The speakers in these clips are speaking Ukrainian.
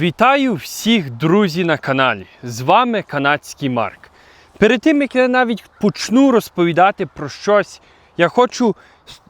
Вітаю всіх друзі на каналі. З вами канадський Марк. Перед тим як я навіть почну розповідати про щось, я хочу,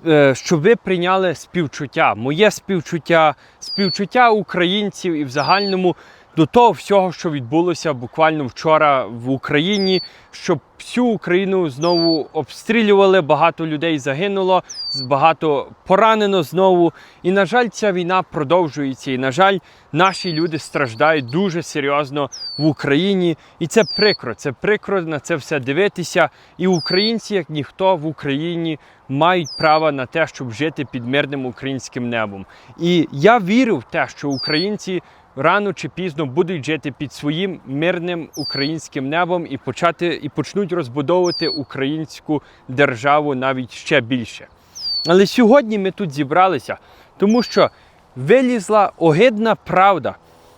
е, щоб ви прийняли співчуття, моє співчуття, співчуття українців і в загальному до того всього, що відбулося буквально вчора в Україні, щоб всю Україну знову обстрілювали, багато людей загинуло, багато поранено знову. І, на жаль, ця війна продовжується. І, на жаль, наші люди страждають дуже серйозно в Україні. І це прикро. Це прикро на це все дивитися. І українці, як ніхто в Україні, мають право на те, щоб жити під мирним українським небом. І я вірю в те, що українці. Рано чи пізно будуть жити під своїм мирним українським небом і почати і почнуть розбудовувати українську державу навіть ще більше. Але сьогодні ми тут зібралися, тому що вилізла огидна правда.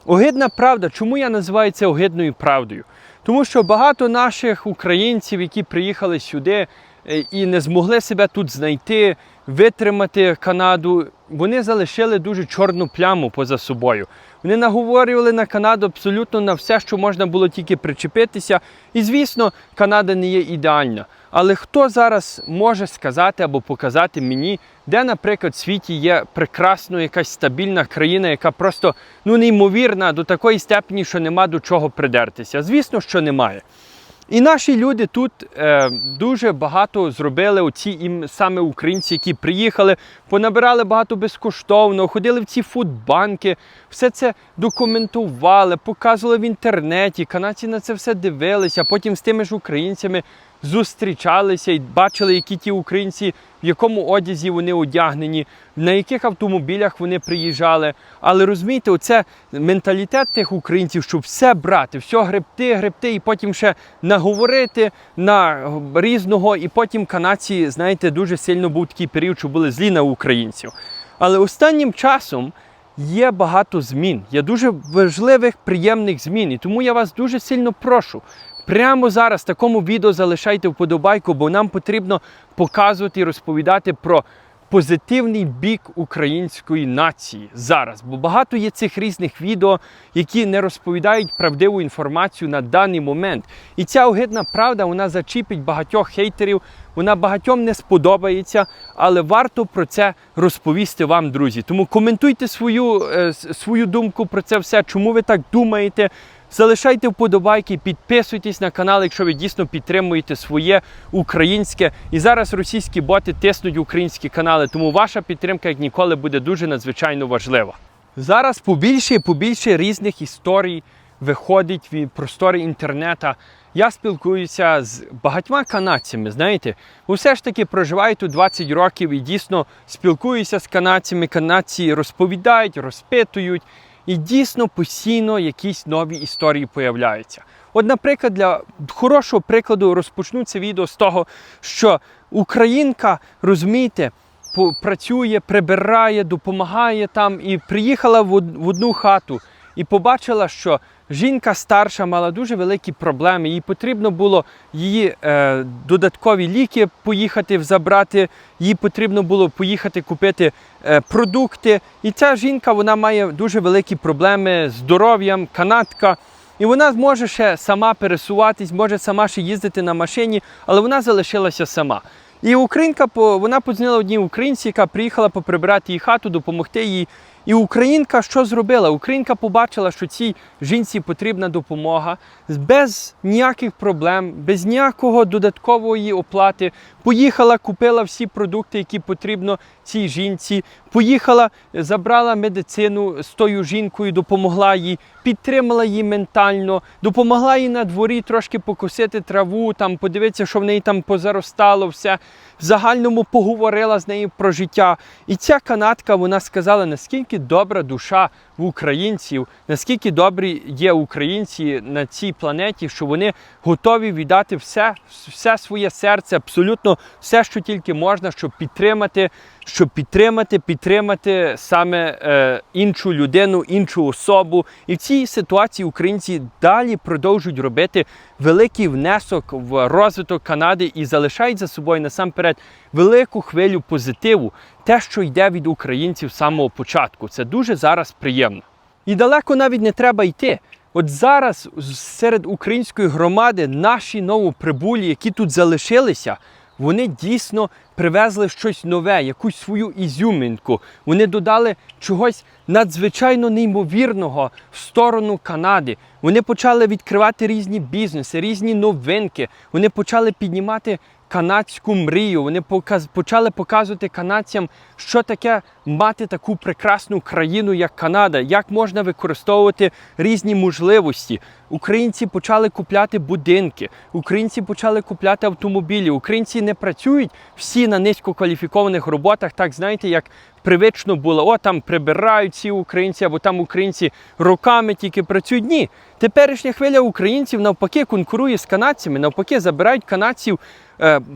Огидна правда. Чому я називаю це огидною правдою? Тому що багато наших українців, які приїхали сюди е, і не змогли себе тут знайти, витримати Канаду, вони залишили дуже чорну пляму поза собою. Вони наговорювали на Канаду абсолютно на все, що можна було тільки причепитися. І звісно, Канада не є ідеальна. Але хто зараз може сказати або показати мені, де, наприклад, в світі є прекрасно якась стабільна країна, яка просто ну неймовірна до такої степені, що нема до чого придертися? Звісно, що немає. І наші люди тут е, дуже багато зробили, оці ім саме українці, які приїхали, понабирали багато безкоштовно, ходили в ці фудбанки, все це документували, показували в інтернеті. Канадці на це все дивилися. Потім з тими ж українцями зустрічалися і бачили, які ті українці, в якому одязі вони одягнені, на яких автомобілях вони приїжджали. Але розумієте, оце менталітет тих українців, щоб все брати, все гребти, гребти, і потім ще наговорити на різного. І потім канадці, знаєте, дуже сильно був такий період, що були злі на українців. Але останнім часом. Є багато змін, є дуже важливих, приємних змін. І тому я вас дуже сильно прошу. Прямо зараз такому відео залишайте вподобайку, бо нам потрібно показувати і розповідати про позитивний бік української нації зараз. Бо багато є цих різних відео, які не розповідають правдиву інформацію на даний момент. І ця огидна правда вона зачіпить багатьох хейтерів. Вона багатьом не сподобається, але варто про це розповісти вам, друзі. Тому коментуйте свою, е, свою думку про це все, чому ви так думаєте. Залишайте вподобайки, підписуйтесь на канал, якщо ви дійсно підтримуєте своє українське. І зараз російські боти тиснуть українські канали, тому ваша підтримка, як ніколи, буде дуже надзвичайно важлива. Зараз побільше і побільше різних історій виходить від простори інтернету. Я спілкуюся з багатьма канадцями, знаєте, усе ж таки проживаю тут 20 років і дійсно спілкуюся з канадцями. Канадці розповідають, розпитують. І дійсно постійно якісь нові історії появляються. От, наприклад, для хорошого прикладу розпочну це відео з того, що українка, розумієте, працює, прибирає, допомагає там і приїхала в одну хату і побачила, що жінка старша мала дуже великі проблеми. Їй потрібно було її е, додаткові ліки поїхати забрати, їй потрібно було поїхати купити е, продукти. І ця жінка вона має дуже великі проблеми з здоров'ям, канатка. І вона зможе ще сама пересуватись, може сама ще їздити на машині, але вона залишилася сама. І українка вона подзвонила одній українці, яка приїхала поприбирати її хату, допомогти їй. І українка що зробила? Українка побачила, що цій жінці потрібна допомога без ніяких проблем, без ніякого додаткової оплати. Поїхала, купила всі продукти, які потрібно цій жінці. Поїхала, забрала медицину з тою жінкою, допомогла їй, підтримала її ментально, допомогла їй на дворі трошки покосити траву, там подивитися, що в неї там позаростало все. В загальному поговорила з нею про життя. І ця канадка вона сказала, наскільки добра душа в українців, наскільки добрі є українці на цій планеті, що вони готові віддати все, все своє серце, абсолютно все, що тільки можна, щоб підтримати, щоб підтримати, підтримати саме е, іншу людину, іншу особу. І в цій ситуації українці далі продовжують робити великий внесок в розвиток Канади і залишають за собою насамперед велику хвилю позитиву, те, що йде від українців з самого початку. Це дуже зараз приємно. І далеко навіть не треба йти. От зараз серед української громади наші новоприбулі, які тут залишилися, вони дійсно привезли щось нове, якусь свою ізюмінку. Вони додали чогось надзвичайно неймовірного в сторону Канади. Вони почали відкривати різні бізнеси, різні новинки. Вони почали піднімати канадську мрію. Вони почали показувати канадцям, що таке мати таку прекрасну країну, як Канада, як можна використовувати різні можливості. Українці почали купляти будинки, українці почали купляти автомобілі. Українці не працюють всі на низькокваліфікованих роботах, так знаєте, як привично було, о, там прибирають ці українці, або там українці роками тільки працюють. Ні. Теперішня хвиля українців навпаки конкурує з канадцями, навпаки, забирають канадців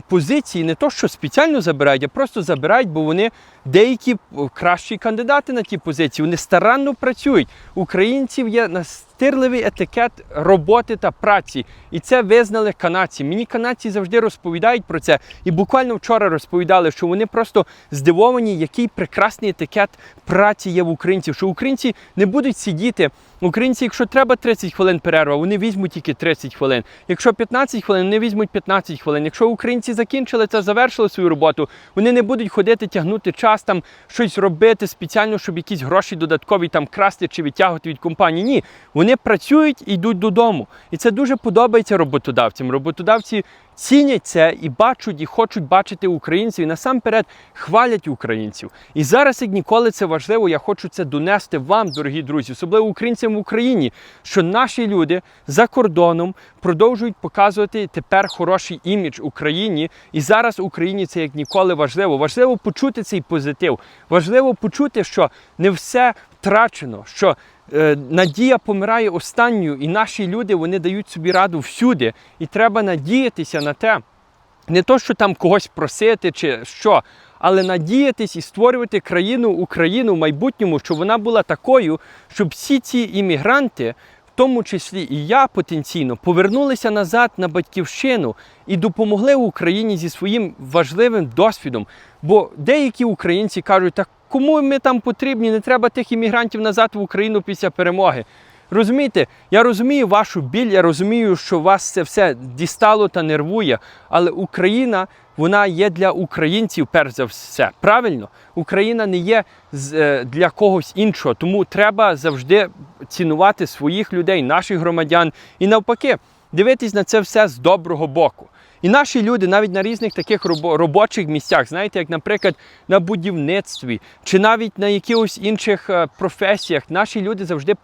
позиції, не то, що спеціально забирають, а просто забирають, бо вони деякі кращі кандидати на ті позиції. Вони старанно працюють. Українців є настирливий етикет роботи та праці. І це визнали канадці. Мені канадці завжди розповідають про це. І буквально вчора розповідали, що вони просто здивовані, який прекрасний етикет праці є в українців. Що українці не будуть сидіти. Українці, якщо треба 30 хвилин перерва, вони візьмуть тільки 30 хвилин. Якщо 15 хвилин, вони візьмуть 15 хвилин. Якщо українці закінчили це, завершили свою роботу, вони не будуть ходити, тягнути час, там щось робити спеціально, щоб якісь гроші додаткові там красти чи відтягувати від компанії. Ні, вони працюють і йдуть додому. І це дуже подобається роботодавцям. Роботодавці цінять це і бачать, і хочуть бачити українців, і насамперед хвалять українців. І зараз, як ніколи, це важливо. Я хочу це донести вам, дорогі друзі, особливо українцям в Україні, що наші люди за кордоном продовжують показувати тепер хороший імідж Україні. І зараз Україні це як ніколи важливо. Важливо почути цей позитив. Важливо почути, що не все втрачено. що е, Надія помирає останньою, і наші люди вони дають собі раду всюди. І треба надіятися на те, не то, що там когось просити чи що, але надіятись і створювати країну Україну в майбутньому, щоб вона була такою, щоб всі ці іммігранти, в тому числі і я потенційно, повернулися назад на батьківщину і допомогли Україні зі своїм важливим досвідом. Бо деякі українці кажуть, так кому ми там потрібні, не треба тих іммігрантів назад в Україну після перемоги. Розумієте, я розумію вашу біль, я розумію, що вас це все дістало та нервує, але Україна вона є для українців, перш за все. Правильно, Україна не є е, для когось іншого, тому треба завжди цінувати своїх людей, наших громадян і навпаки дивитись на це все з доброго боку. І наші люди навіть на різних таких робочих місцях, знаєте, як, наприклад, на будівництві чи навіть на якихось інших е, професіях, наші люди завжди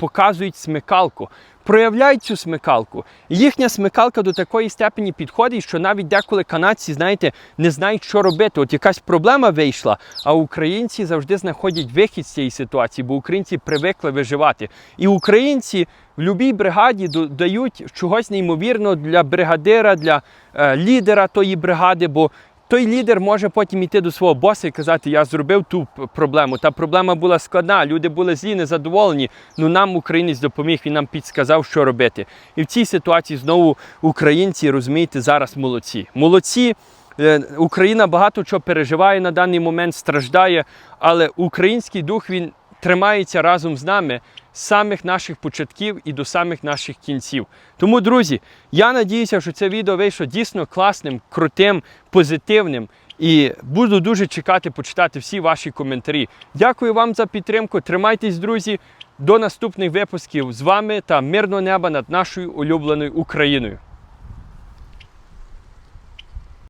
показують смикалку, проявляють цю смикалку. Їхня смикалка до такої степені підходить, що навіть деколи канадці, знаєте, не знають, що робити. От якась проблема вийшла, а українці завжди знаходять вихід з цієї ситуації, бо українці привикли виживати. І українці в будь-якій бригаді дають чогось неймовірного для бригадира, для е, лідера тої бригади, бо той лідер може потім йти до свого боса і казати, я зробив ту проблему. Та проблема була складна, люди були злі, незадоволені. Ну нам українець допоміг, він нам підсказав, що робити. І в цій ситуації знову українці, розумієте, зараз молодці. Молодці. Е, Україна багато чого переживає на даний момент, страждає, але український дух він тримається разом з нами самих наших початків і до самих наших кінців. Тому, друзі, я надіюся, що це відео вийшло дійсно класним, крутим, позитивним. І буду дуже чекати почитати всі ваші коментарі. Дякую вам за підтримку. Тримайтесь, друзі. До наступних випусків з вами та мирного неба над нашою улюбленою Україною.